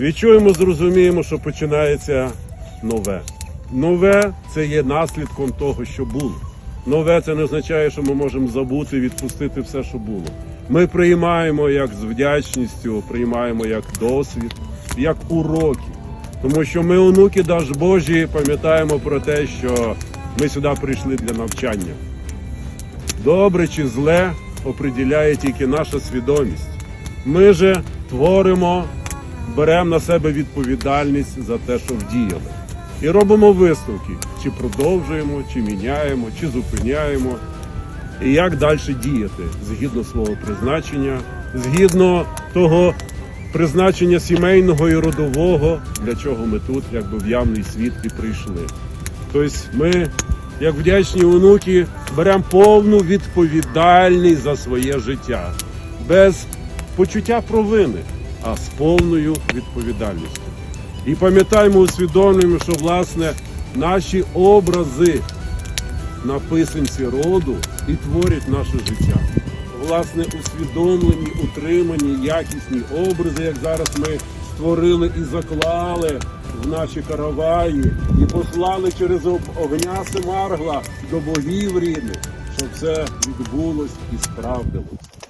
Відчуємо, зрозуміємо, що починається нове. Нове це є наслідком того, що було. Нове це не означає, що ми можемо забути, відпустити все, що було. Ми приймаємо як з вдячністю, приймаємо як досвід, як уроки. Тому що ми, онуки Даж Божі, пам'ятаємо про те, що ми сюди прийшли для навчання. Добре чи зле оприділяє тільки наша свідомість. Ми же творимо, беремо на себе відповідальність за те, що вдіяли. І робимо висновки, чи продовжуємо, чи міняємо, чи зупиняємо. І як далі діяти згідно свого призначення, згідно того призначення сімейного і родового, для чого ми тут, якби в явний світ і прийшли. Тобто ми, як вдячні онуки, беремо повну відповідальність за своє життя, без почуття провини, а з повною відповідальністю. І пам'ятаємо, усвідомлюємо, що власне наші образи на писанці роду і творять наше життя. Власне, усвідомлені, утримані, якісні образи, як зараз ми створили і заклали в наші караваї, і послали через огня Семаргла до богів рідних, щоб це відбулось і справдилось.